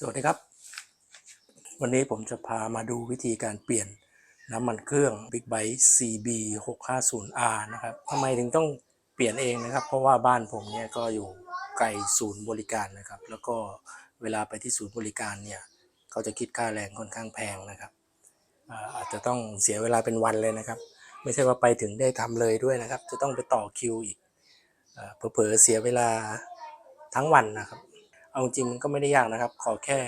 สวัสดีครับ วันนี้ผมจะพามาดูวิธีการเปลี่ยนน้ำมันเครื่อง Big Bite CB 650R นะครับทำไมถึงต้องเปลี่ยนเองนะครับ เพราะว่าบ้านผมเนี่ยก็อยู่ไกลศูนย์บริการนะครับ แล้วก็เวลาไปที่ศูนย์บริการเนี่ยเขาจะคิดค่าแรงค่อนข้างแพงนะครับ อาจจะต้องเสียเวลาเป็นวันเลยนะครับ ไม่ใช่ว่าไปถึงได้ทำเลยด้วยนะครับ จะต้องไปต่อคิวอีกเผลอๆเสียเวลาทั้งวันนะครับ เอาจริงมันก็ไม่ได้ยากนะครับ ขอแค่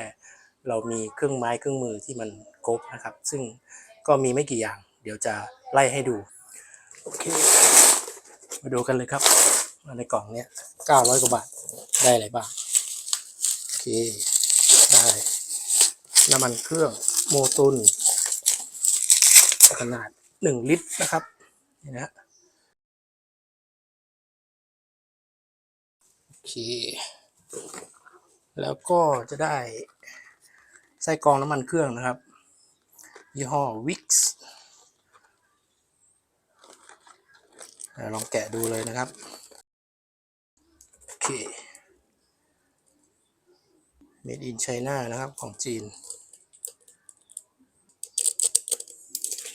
เรามีเครื่องไม้เครื่องมือที่มันครบนะครับ ซึ่งก็มีไม่กี่อย่าง เดี๋ยวจะไล่ให้ดู โอเค มาดูกันเลยครับ ในกล่องเนี้ย900กว่าบาท ได้อะไรบ้าง โอเค ได้น้ำมันเครื่องโมตุนขนาด1ลิตรนะครับ นี่นะโอเค แล้วก็จะได้ไส้กรองน้ำมันเครื่องนะครับ ยี่ห้อ Wix ลองแกะดูเลยนะครับ โอเค Made in China นะครับของจีน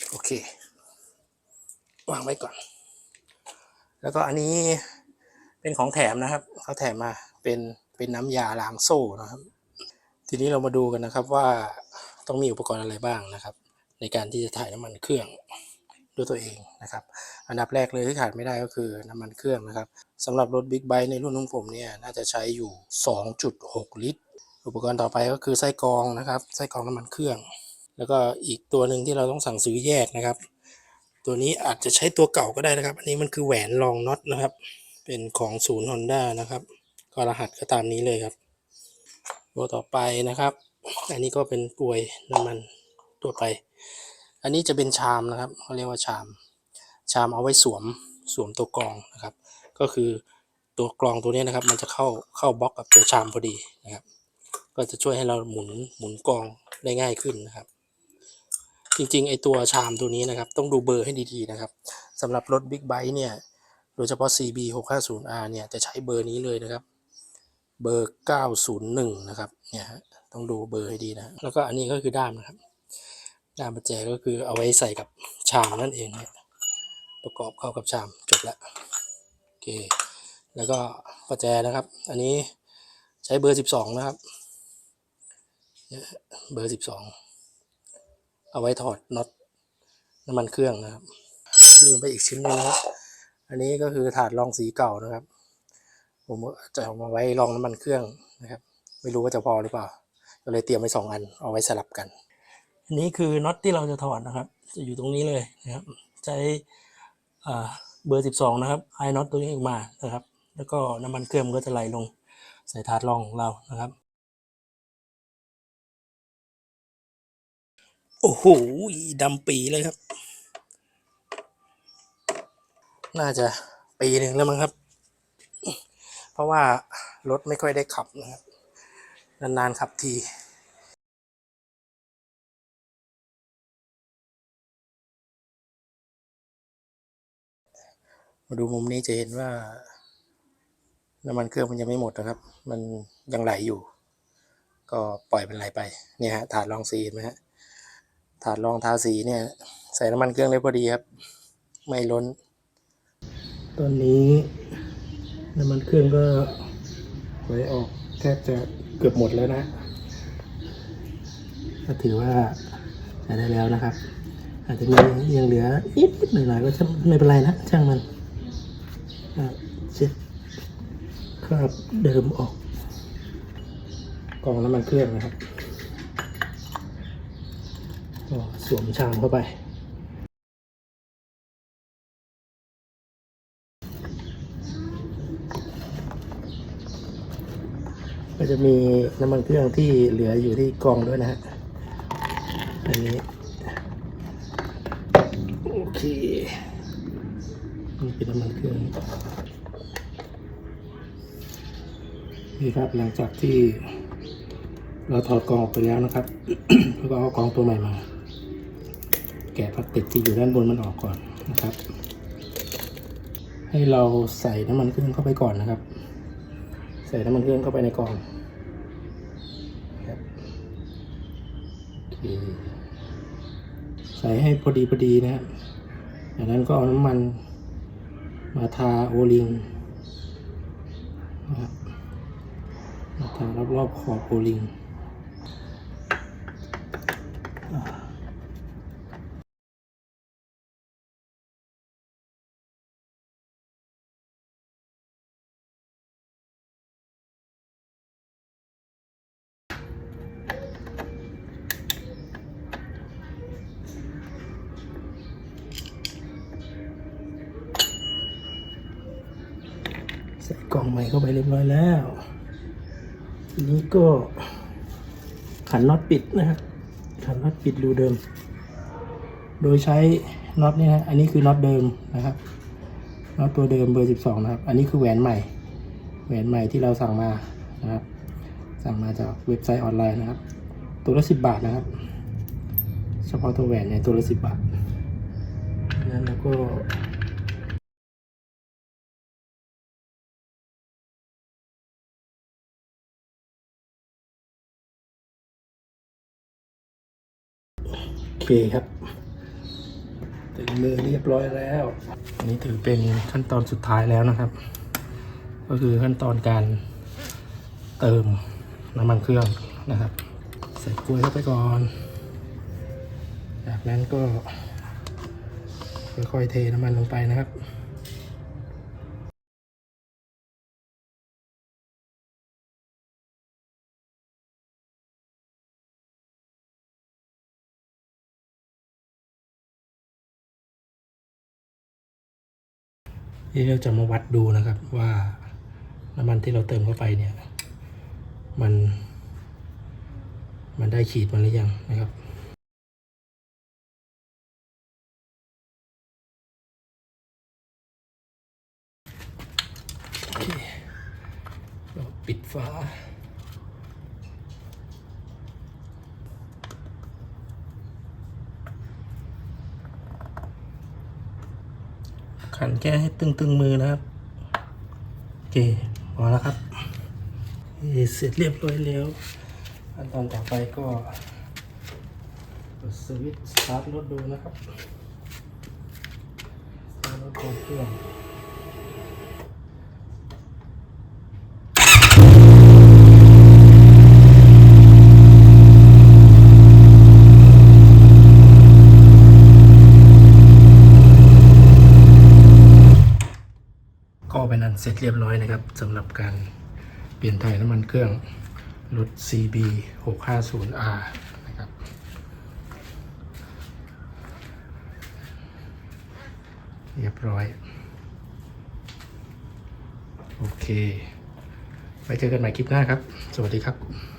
โอเค วางไว้ก่อน แล้วก็อันนี้เป็นของแถมนะครับ เขาแถมมาเป็น เป็นน้ำยาล้างโซ่นะครับ ทีนี้เรามาดูกันนะครับว่าต้องมีอุปกรณ์อะไรบ้างนะครับ ในการที่จะถ่ายน้ำมันเครื่องด้วยตัวเองนะครับ อันดับแรกเลยที่ขาดไม่ได้ก็คือน้ำมันเครื่องนะครับสำหรับรถบิ๊กไบค์ในรุ่นของผมเนี่ยน่าจะใช้อยู่ 2.6 ลิตร อุปกรณ์ต่อไปก็คือไส้กรองนะครับไส้กรองน้ำมันเครื่อง แล้วก็อีกตัวหนึ่งที่เราต้องสั่งซื้อแยกนะครับ ตัวนี้อาจจะใช้ตัวเก่าก็ได้นะครับ อันนี้มันคือแหวนรองน็อตนะครับ เป็นของศูนย์ฮอนด้านะครับ ก็รหัสก็ตามนี้เลยครับตัวต่อไปนะครับ อันนี้ก็เป็นกลวยน้ำมันตัวไป อันนี้จะเป็นชามนะครับเขาเรียกว่าชาม ชามเอาไว้สวมสวมตัวกรองนะครับ ก็คือตัวกรองตัวนี้นะครับ มันจะเข้าเข้าบล็อกกับตัวชามพอดีนะครับ ก็จะช่วยให้เราหมุนหมุนกรองได้ง่ายขึ้นนะครับ จริงๆไอตัวชามตัวนี้นะครับ ต้องดูเบอร์ให้ดีๆนะครับสำหรับรถ Big b i t e เนี่ยโดยเฉพาะ CB 650R เนี่ยจะใช้เบอร์นี้เลยนะครับ เบอร์ 901 นะครับเนี่ยฮะต้องดูเบอร์ให้ดีนะ แล้วก็อันนี้ก็คือด้ามนะครับ ด้ามประแจก็คือเอาไว้ใส่กับชามนั่นเองนะประกอบเข้ากับชามจบแล้วโอเค แล้วก็ประแจนะครับ อันนี้ใช้เบอร์ 12 นะครับเนี่ยเบอร์ 12 เอาไว้ถอดน็อตน้ำมันเครื่องนะครับ ลืมไปอีกชิ้นหนึงนะครับ อันนี้ก็คือถาดรองสีเก่านะครับ ผมจะเอามาไว้รองน้ำมันเครื่องนะครับ ไม่รู้ว่าจะพอหรือเปล่า ก็เลยเตรียมไว้สองอันเอาไว้สลับกัน อันนี้คือน็อตที่เราจะถอดนะครับ จะอยู่ตรงนี้เลยนะครับ ใช้อ่าเบอร์ 12 นะครับไอ้น็อตตัวนี้ออกมานะครับ แล้วก็น้ำมันเครื่องมันก็จะไหลลงใส่ถาดรองของเรานะครับ โอ้โหดำปีเลยครับ น่าจะปีหนึ่งแล้วมั้งครับ เพราะว่ารถไม่ค่อยได้ขับนะครับนานๆขับทีมาดูมุมนี้จะเห็นว่า น้ำมันเครื่องมันยังไม่หมดนะครับ มันยังไหลอยู่ ก็ปล่อยมันไหลไปเนี่ยฮะถาดรองสีเห็นไหมฮะถาดรองทาสีเนี่ย ใส่น้ำมันเครื่องได้พอดีครับ ไม่ล้น ตอนนี้ น้ำมันเครื่องก็ไหลออกแทบจะเกือบหมดแล้วนะ ก็ถือว่าใช้ได้แล้วนะครับ อาจจะมียังเหลือนิดนิดหน่อยหน่อยๆก็ไม่เป็นไรนะช่างมันเช็ดคราบเดิมออกกองน้ำมันเครื่องนะครับก็สวมชามเข้าไป ก็จะมีน้ำมันเครื่องที่เหลืออยู่ที่กองด้วยนะฮะ อันนี้ โอเคนี่เป็นน้ำมันเครื่องนี่ครับหลังจากที่เราถอดกองออกไปแล้วนะครับ แล้วก็เอากองตัวใหม่มา แกะพลาสติกที่อยู่ด้านบนมันออกก่อนนะครับ ให้เราใส่น้ำมันเครื่องเข้าไปก่อนนะครับ ส่น้ำมันเครื่องเข้าไปในกล่องใส่ให้พอดีพอดีนะครับจากนั้นก็เอาน้ำมันมาทาโอลิงนะครับมาทารอบๆขอบโอลิงใส่กล่องใหม่เข้าไปเรียบร้อยแล้ว ทีนี้ก็ขันน็อตปิดนะครับ ขันน็อตปิดรูเดิม โดยใช้น็อตเนี่ยนะอันนี้คือน็อตเดิมนะครับน็อตตัวเดิมเบอร์ 12 นะครับ อันนี้คือแหวนใหม่ แหวนใหม่ที่เราสั่งมานะครับ สั่งมาจากเว็บไซต์ออนไลน์นะครับ ตัวละ10 บาทนะครับ เฉพาะตัวแหวนเนี่ยตัวละ10 บาทนั้นแล้วก็ เคครับถึงมือเรียบร้อยแล้ว อันนี้ถือเป็นขั้นตอนสุดท้ายแล้วนะครับ ก็คือขั้นตอนการเติมน้ำมันเครื่องนะครับ ใส่กล้วยเข้าไปก่อน จากนั้นก็ค่อยๆเทน้ำมันลงไปนะครับ นี่เราจะมาวัดดูนะครับว่าน้ำมันที่เราเติมเข้าไปเนี่ย มัน มันได้ขีดมันหรือยังนะครับ โอเคเราปิดฝา ขันแก้ให้ตึงๆมือนะครับ โอเคพอแล้วครับ เสร็จเรียบร้อยแล้วขั้นตอนต่อไปก็สวิตช์สตาร์ทรถดูนะครับสตาร์ทรถก่อนเครื่องก็ เรียบร้อยนะครับสำหรับการเปลี่ยนถ่ายน้ำมันเครื่องรถ CB 650R นะครับเรียบร้อย โอเค ไว้เจอกันใหม่คลิปหน้าครับ สวัสดีครับ